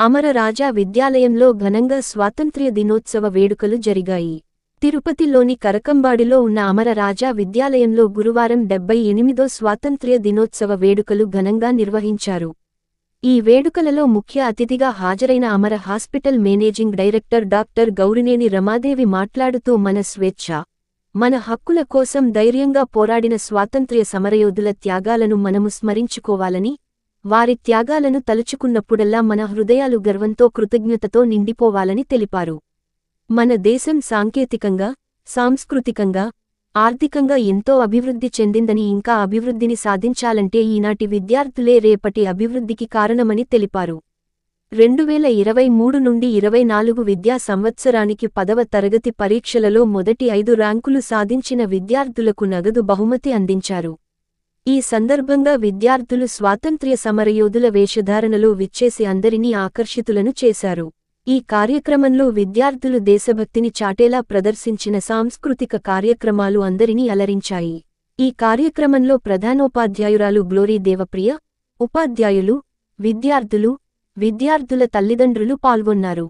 అమరరాజా విద్యాలయంలో ఘనంగా స్వాతంత్ర్య దినోత్సవ వేడుకలు జరిగాయి. తిరుపతిలోని కరకంబాడిలో ఉన్న అమరరాజా విద్యాలయంలో గురువారం డెబ్బై ఎనిమిదో స్వాతంత్ర్య దినోత్సవ వేడుకలు ఘనంగా నిర్వహించారు. ఈ వేడుకలలో ముఖ్య అతిథిగా హాజరైన Amara hospital managing director doctor Gaurineni Ramadevi మాట్లాడుతూ మన స్వేచ్ఛ మన హక్కుల కోసం ధైర్యంగా పోరాడిన స్వాతంత్ర్య సమరయోధుల త్యాగాలను మనము స్మరించుకోవాలని వారి త్యాగాలను తలుచుకున్నప్పుడల్లా మన హృదయాలు గర్వంతో కృతజ్ఞతతో నిండిపోవాలని తెలిపారు. మన దేశం సాంకేతికంగా సాంస్కృతికంగా ఆర్థికంగా ఎంతో అభివృద్ధి చెందిందని ఇంకా అభివృద్ధిని సాధించాలంటే ఈనాటి విద్యార్థులే రేపటి అభివృద్ధికి కారణమని తెలిపారు. రెండువేల ఇరవై మూడు నుండి ఇరవై నాలుగు విద్యా సంవత్సరానికి పదవ తరగతి పరీక్షలలో మొదటి ఐదు ర్యాంకులు సాధించిన విద్యార్థులకు నగదు బహుమతి అందించారు. ఈ సందర్భంగా విద్యార్థులు స్వాతంత్ర్య సమరయోధుల వేషధారణలో విచ్చేసి అందరినీ ఆకర్షితులను చేశారు. ఈ కార్యక్రమంలో విద్యార్థులు దేశభక్తిని చాటేలా ప్రదర్శించిన సాంస్కృతిక కార్యక్రమాలు అందరినీ అలరించాయి. ఈ కార్యక్రమంలో ప్రధానోపాధ్యాయురాలు గ్లోరీ దేవప్రియ ఉపాధ్యాయులు విద్యార్థులు విద్యార్థుల తల్లిదండ్రులు పాల్గొన్నారు.